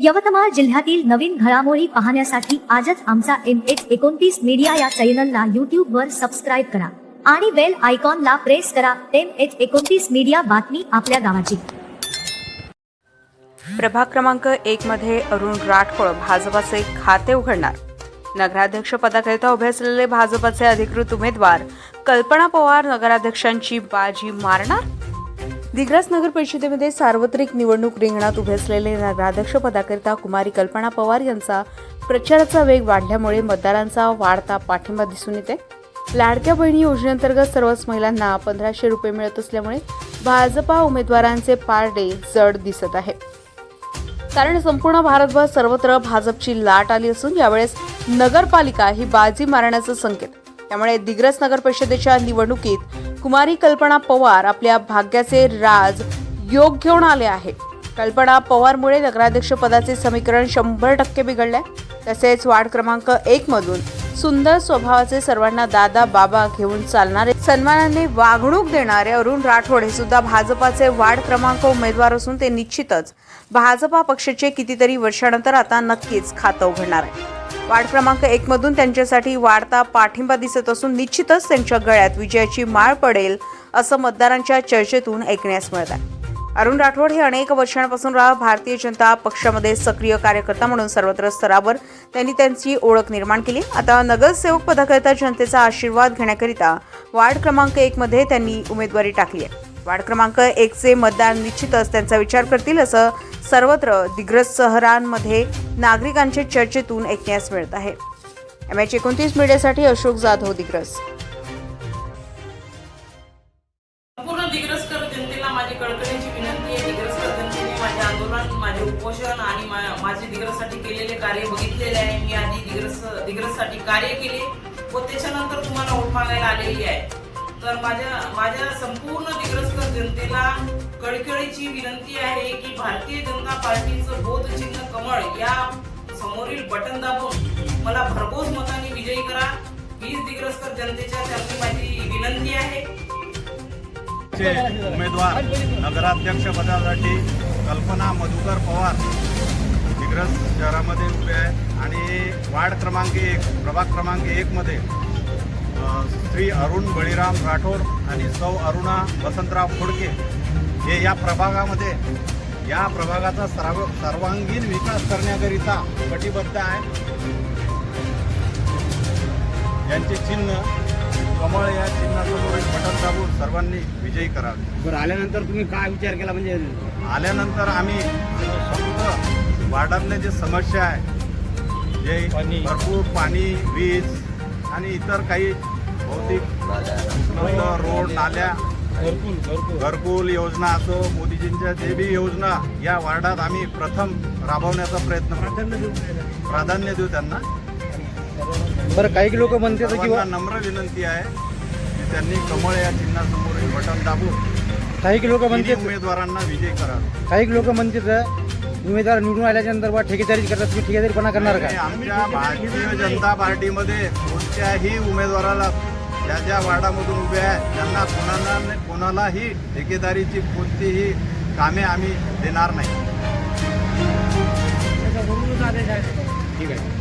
यवतमाळ जिल्ह्यातील नवीन घडामोडी पाहण्यासाठी आजच आमचा एम एच एकोणतीस मीडिया या चॅनलला यूट्यूबवर सबस्क्राईब करा आणि बेल आयकॉनला प्रेस करा. एम एच एकोणतीस मीडिया बातमी आपल्या गावाची. प्रभाग क्रमांक एक मध्ये अरुण राठोड भाजपाचे खाते उघडणार. नगराध्यक्ष पदाकरिता उभे असलेले भाजपाचे अधिकृत उमेदवार कल्पना पवार नगराध्यक्षांची बाजी मारणार? दिग्रस नगर परिषदेमध्ये सार्वत्रिक निवडणूक रिंगणात उभे असलेले नगराध्यक्ष पदाकरिता कुमारी कल्पना पवार यांचा प्रचाराचा वेग वाढल्यामुळे मतदारांचा वाढता पाठिंबा दिसून येते. लाडक्या बहिणी योजनेअंतर्गत सर्वच महिलांना पंधराशे रुपये मिळत असल्यामुळे भाजपा उमेदवारांचे पारडे जड दिसत आहे. कारण संपूर्ण भारतभर सर्वत्र भाजपची लाट आली असून यावेळेस नगरपालिका ही बाजी मारण्याचा संकेत. त्यामुळे दिग्रस नगर परिषदेच्या निवडणुकीत कुमारी कल्पना पवार आपल्या भाग्याचे राज योग घेऊन आले आहे. कल्पना पवारमुळे नगराध्यक्ष पदाचे समीकरण शंभर टक्के बिघडले तसेच वार्ड क्रमांक एक मधून सुंदर स्वभावाचे सर्वांना दादा बाबा घेऊन चालणारे सन्मानाने वागणूक देणारे अरुण राठोड हे सुद्धा भाजपाचे वार्ड क्रमांक उमेदवार असून ते निश्चितच भाजपा पक्षाचे कितीतरी वर्षानंतर आता नक्कीच खातं उघडणार आहे. वार्ड क्रमांक एक मधून त्यांच्यासाठी वाढता पाठिंबा दिसत असून निश्चितच त्यांच्या गळ्यात विजयाची माळ पडेल असं मतदारांच्या चर्चेतून ऐकण्यास मिळत आहे. अरुण राठोड हे अनेक वर्षांपासून रा भारतीय जनता पक्षामध्ये सक्रिय कार्यकर्ता म्हणून सर्वत्र स्तरावर त्यांनी त्यांची ओळख निर्माण केली. आता नगरसेवक पदाकरिता जनतेचा आशीर्वाद घेण्याकरिता वार्ड क्रमांक एकमध्ये त्यांनी उमेदवारी टाकली आहे. वार्ड क्रमांक एकचे मतदार निश्चितच त्यांचा विचार करतील असं सर्वत्र दिग्रस शहरांमध्ये नागरिकांच्या चर्चेतून ऐकण्यास मिळत आहे. एम एच एकोणतीस मीडियासाठी अशोक जाधव दिग्रस. संपूर्ण जनतेला माझी कळकळीची विनंती आहे. जनतेने आंदोलन माझे उपोषण आणि माझे दिग्रससाठी केलेले कार्य बघितलेले आहे. मी आधी कार्य केले व त्याच्यानंतर तुम्हाला वोट मागायला आलेली आहे. तर माझ्या माझ्या संपूर्ण दिग्रस्त जनतेला कळकळीची विनंती आहे की भारतीय जनता पार्टीचं बोधचिन्ह कमळ या समोरील बटन दाबून मला भरघोस मताने विजयी करा. हीच दिग्रस्त जनतेच्या त्यांची माझी विनंती आहे. उमेदवार नगराध्यक्ष पदासाठी कल्पना मधुकर पवार दिग्रस शहरामध्ये उभे आहे. आणि वार्ड क्रमांक एक प्रभाग क्रमांक एकमध्ये श्री अरुण बळीराम राठोड आणि सौ अरुणा वसंतराव खोडके हे या प्रभागामध्ये या प्रभागाचा सर्व सर्वांगीण विकास करण्याकरिता कटिबद्ध आहे यांचे चिन्ह कमळ या चिन्हासमोरील बटन दाबून सर्वांनी विजयी करावे. बरं आल्यानंतर तुम्ही काय विचार केला म्हणजे? आल्यानंतर आम्ही फक्त वार्डातल्या जे समस्या आहे जे भरपूर पाणी वीज आणि इतर काही भौतिक रोड नाल्या घरकुल योजना असो मोदीजींच्या जे बी योजना या वार्डात आम्ही प्रथम राबवण्याचा प्रयत्न करू. प्राधान्य देऊ त्यांना. बरं काही लोक म्हणतात की सर्वांना नम्र विनंती आहे की त्यांनी कमळ या चिन्हासमोरील बटन दाबून काही लोक तिन्ही म्हणतात उमेदवारांना विजयी करावे काही लोक म्हणतात उमेदवार निवडून आल्याच्यानंतर बा ठेकेदारी करतात तुम्ही ठेकेदारीपणा करणार का? आमच्या भारतीय जनता पार्टीमध्ये कोणत्याही उमेदवाराला ज्या ज्या वार्डामधून उभे आहेत त्यांना कोणाला कोणालाही ठेकेदारीची कोणतीही कामे आम्ही देणार नाही. ठीक आहे.